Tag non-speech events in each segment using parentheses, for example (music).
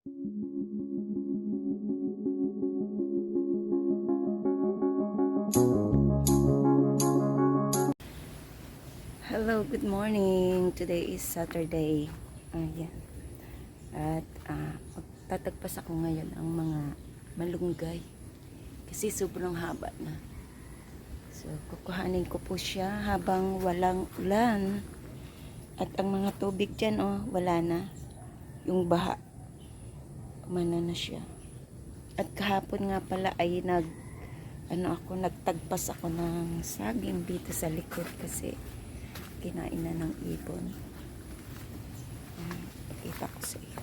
Hello, good morning. Today is Saturday. Ayan. At ah, magtatagpas ako ngayon ang mga malunggay. Kasi sobrang haba na. So, kukuhanin ko po siya habang walang ulan. At ang mga tubig dyan, oh, wala na. Yung baha. Umana na siya. At kahapon nga pala ay nag ano ako, nagtagpas ako ng saging dito sa likod kasi kinain na ng ibon. Pakita ko sa iyo.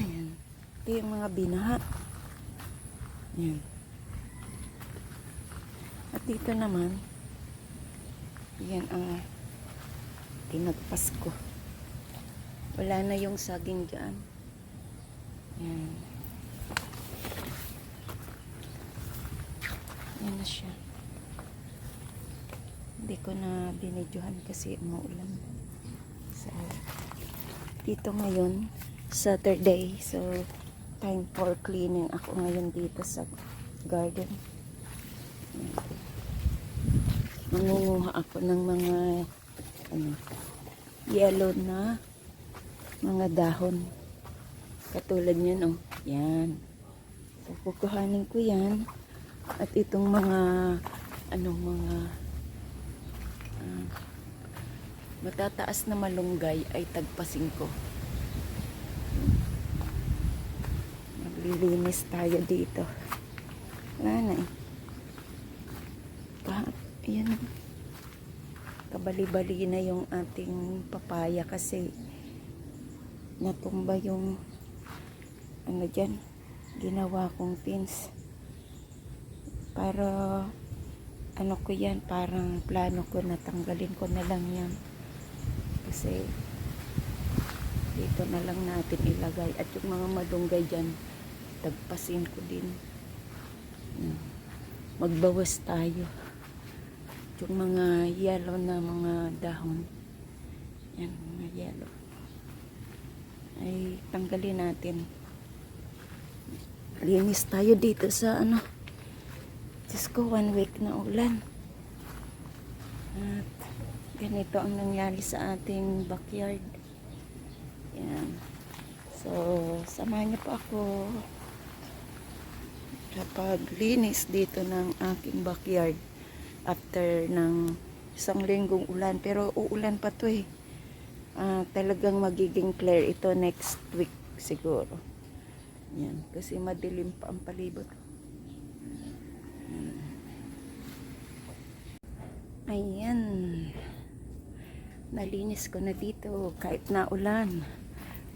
Ayan. Ito yung mga binaha. Ayan. At dito naman, yan ang tinagpas ko. Wala na yung saging dyan. Yan. Yan na siya. Hindi ko na binidyohan kasi umuulan. So, dito ngayon, Saturday. So, time for cleaning ako ngayon dito sa garden. Yan. Ako ng mga ano, yellow na mga dahon. Katulad niyan, oh. Yan. So, kukuhanin ko yan. At itong mga, ano, mga, ah, matataas na malunggay ay tagpasin ko. Maglilinis tayo dito. Wala na eh. Pa, ayan. Kabali-bali na yung ating papaya kasi natumba yung ano dyan ginawa kong pins. Para ano ko yan parang plano ko na tanggalin ko na lang yan. Kasi dito na lang natin ilagay. At yung mga malunggay dyan tagpasin ko din. Yan. magbawas tayo yung mga yellow na mga dahon. Yan mga yellow ay tanggalin natin. Linis tayo dito sa ano. Diyos ko one week na ulan. At ganito ang nangyari sa ating backyard. Yan. So samahan niyo po ako. Kapag linis dito ng aking backyard after ng isang linggong ulan pero uulan pa to eh ah, talagang magiging clear ito next week siguro. Yan, kasi madilim pa ang palibot. Yan. Ayan. Nalinis ko na dito kahit na ulan.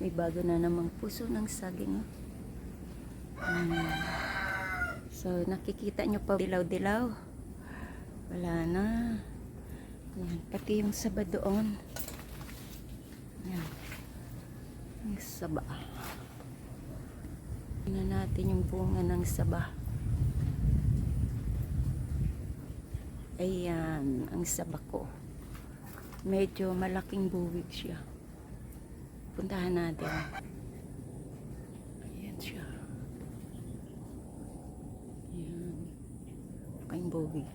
May bago na namang puso ng saging. Ayan. So, nakikita nyo pa dilaw-dilaw. Wala na. Yan, pati yung saba doon. Yan. Ang saba. Tingnan natin yung bunga ng saba. Ayan, ang saba ko. Medyo malaking buwig siya. Puntahan natin. Ayan siya. Ayan. Malaking buwig.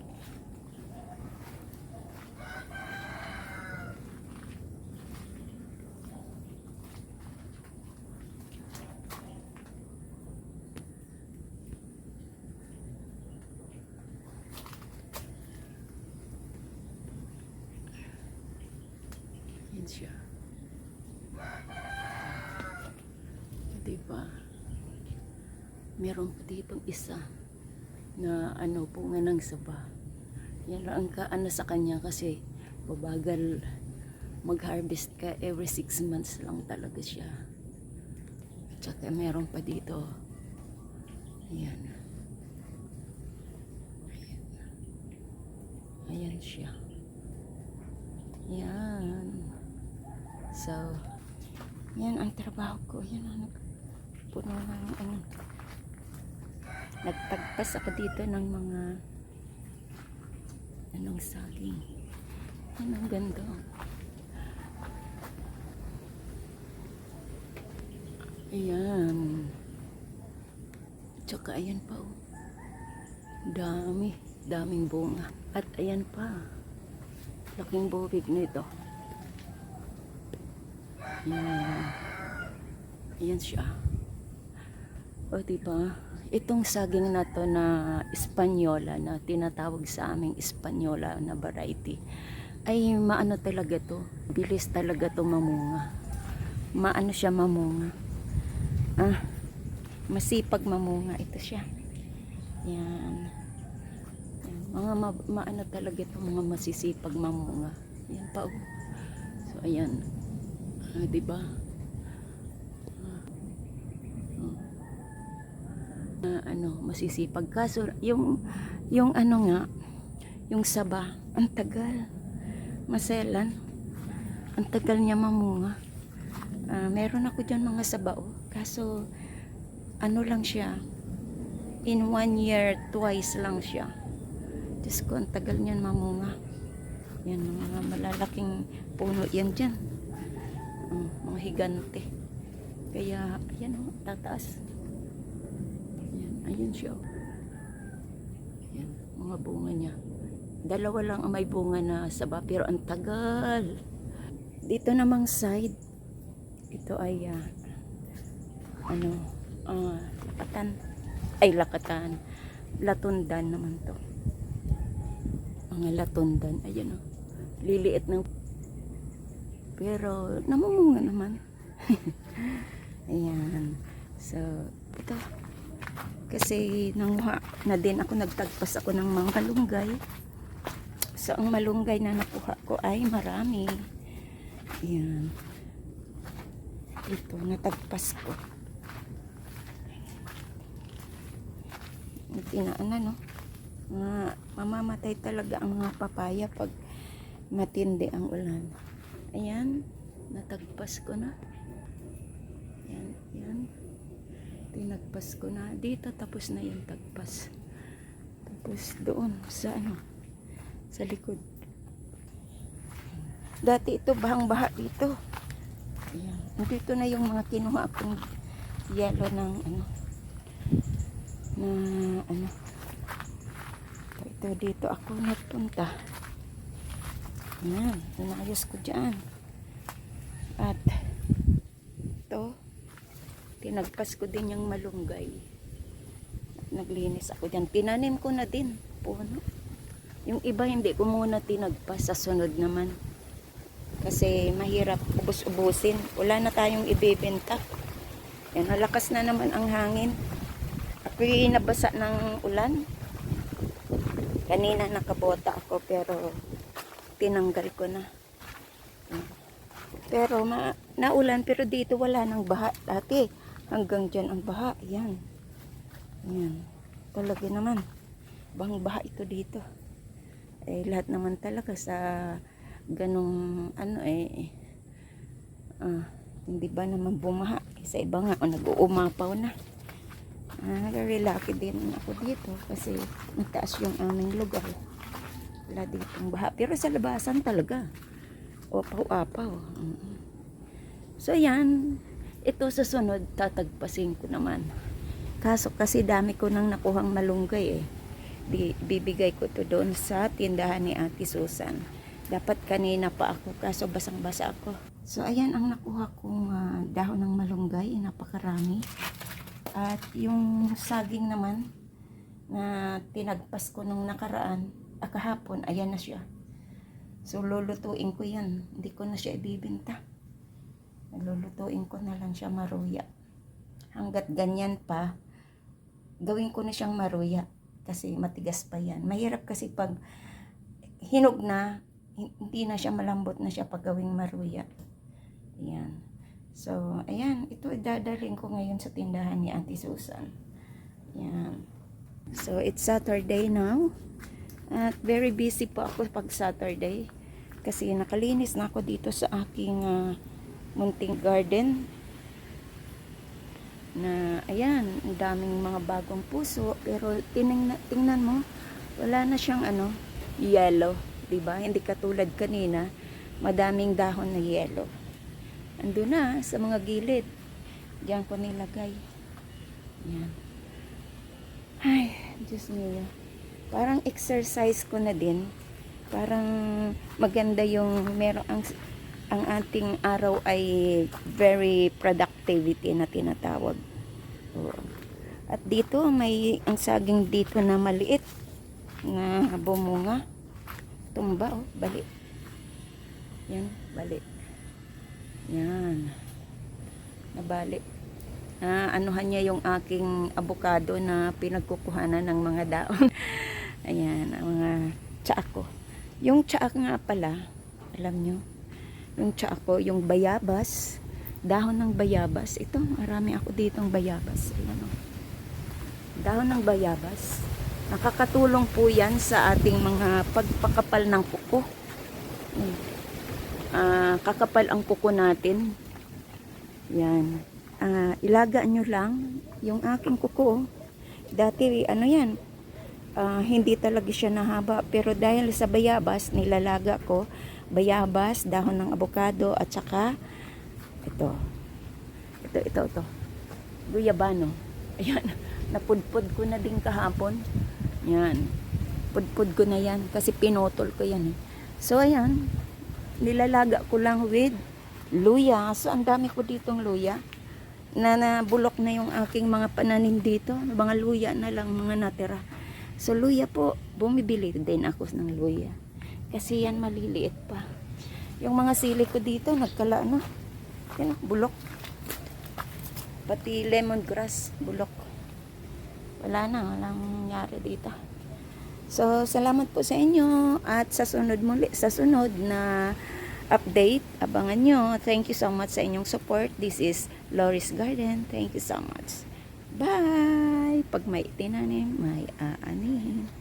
Siya. Diba? Meron pa ditong isa na ano bunga ng saba. Yan lang ang kaano sa kanya kasi babagal mag-harvest ka every 6 months lang talaga siya. Tsaka meron pa dito. Ayan. Ayan. Ayan siya. Yan. So, yan ang trabaho ko. Yan ang puno ng ano. Nagtagpas ako dito ng mga anong saging. Yan ang ganda. Ayan. Tsaka ayan pa oh. Dami. Daming bunga. At ayan pa. Laking bubig nito. Ayan. Ayan siya. O diba? Itong saging na to na Espanyola na tinatawag sa aming Espanyola na variety ay maano talaga to. Bilis talaga to mamunga. Maano siya mamunga. Ah, masipag mamunga. Ito siya. Yan. Yan. Mga ma, maano talaga to mga masisipag mamunga. Yan pa oh. So ayan. Ah, 'di ba? na ano, masisipag. Kaso, yung, yung ano nga, yung saba, ang tagal. Maselan. Ang tagal niya mamunga. Ah, meron ako dyan mga saba, oh. Kaso, ano lang siya, in one year, twice lang siya. Diyos ko, ang tagal niyan mamunga. Yan, mga malalaking puno yan dyan. Ah, mga higante. Kaya, ayan oh, tataas. Ayan, ayun siya. oh. Ayan, mga bunga niya. Dalawa lang ang may bunga na saba, pero ang tagal. Dito namang side, ito ay, ah, ano, ah, lakatan. Ay, lakatan. Latundan naman to. Mga latundan. Ayan o. Liliit ng... Pero, namumunga naman. (laughs) Ayan. So, ito. Kasi nanguha na din ako, nagtagpas ako ng mga malunggay. So, ang malunggay na nakuha ko ay marami. Ayan. Ito, natagpas ko. Tinaan na, no? Mga mamamatay talaga ang mga papaya pag matindi ang ulan. Ayan, natagpas ko na. Yan, yan. Tinagpas ko na. Dito tapos na yung tagpas. Tapos doon sa ano, sa likod. Dati ito bahang-baha dito. Ayan. Dito na yung mga kinuha akong yellow ng ano na ano ito dito ako nagpunta yan inayos ko dyan. At ito tinagpas ko din yung malunggay. Naglinis ako dyan. Tinanim ko na din puno. Yung iba hindi ko muna tinagpas sa sunod naman. Kasi mahirap ubos-ubusin wala na tayong ibebenta yan malakas na naman ang hangin. Ako'y nabasa ng ulan. Kanina nakabota ako pero tinanggal ko na. Pero ma naulan pero dito wala nang baha dati. Hanggang dyan ang baha yan. Yan. Talaga naman. Bang baha ito dito. Eh lahat naman talaga sa ganong ano eh ah, hindi ba naman bumaha? Sa iba nga o nag-uumapaw na. Ah, very lucky din ako dito kasi mataas yung aming lugar wala ditong baha. Pero sa labasan talaga. Upaw-apaw Mm. so yan. Ito sa sunod tatagpasin ko naman. Kaso kasi dami ko nang nakuhang malunggay eh. Di, bibigay ko to doon sa tindahan ni Ate Susan. Dapat kanina pa ako kaso basang-basa ako. So ayan ang nakuha kong ah, dahon ng malunggay. Napakarami. At yung saging naman na tinagpas ko nung nakaraan, ah, kahapon, ayan na siya. So lulutuin ko yan. Hindi ko na siya ibibinta. Lulutuin ko na lang siya maruya. Hanggat ganyan pa, gawin ko na siyang maruya. Kasi matigas pa yan. Mahirap kasi pag hinog na, hindi na siya malambot na siya pag gawing maruya. Ayan. So, ayan, ito idadalhin ko ngayon sa tindahan ni Auntie Susan. Ayan. So, it's Saturday now. At very busy po ako pag Saturday. Kasi nakalinis na ako dito sa aking ah, munting garden. Na, ayan, ang daming mga bagong puso. Pero tingnan, tingnan mo, wala na siyang ano, yellow. 'di ba? Hindi katulad kanina, madaming dahon na yelo. Ando na sa mga gilid. Diyan ko nilagay. Yan. Ay, Diyos mio. Parang exercise ko na din. Parang maganda yung meron ang ang ating araw ay very productivity na tinatawag. At dito may ang saging dito na maliit na bumunga. Tumba oh, bali. Yan, bali. Yan. Nabali. Na anuhan niya yung aking abukado na pinagkukuhanan ng mga daon. (laughs) Ayan, ang mga tsaak ko. Yung tsaak nga pala, alam nyo, yung tsaak ko, yung bayabas, dahon ng bayabas. Ito, marami ako ditong bayabas. Ayan o. Dahon ng bayabas. Nakakatulong po yan sa ating mga pagpakapal ng kuko. Ah, kakapal ang kuko natin. Yan. Ah, ilaga nyo lang yung aking kuko. Dati, ano yan, ah, hindi talaga siya nahaba. Pero dahil sa bayabas, nilalaga ko, bayabas, dahon ng abokado, at saka, ito. Ito, ito, ito. Guyabano. (laughs) Ayan. Napudpud ko na din kahapon. Yan. Pudpud ko na yan. Kasi pinotol ko yan. Eh. So, ayan. Nilalaga ko lang with luya. So, ang dami ko ditong luya. Na nabulok na yung aking mga pananim dito. Mga luya na lang, mga natira. So, luya po. Bumibili din ako ng luya. Kasi yan maliliit pa. Yung mga sili ko dito, nagkala na. Yan, bulok. Pati lemongrass, bulok. Wala na, walang nangyari dito. So, salamat po sa inyo at sa sunod muli, sa sunod na update, abangan nyo. Thank you so much sa inyong support. This is Loris Garden. Thank you so much. Bye! Pag may tinanim, may aanin.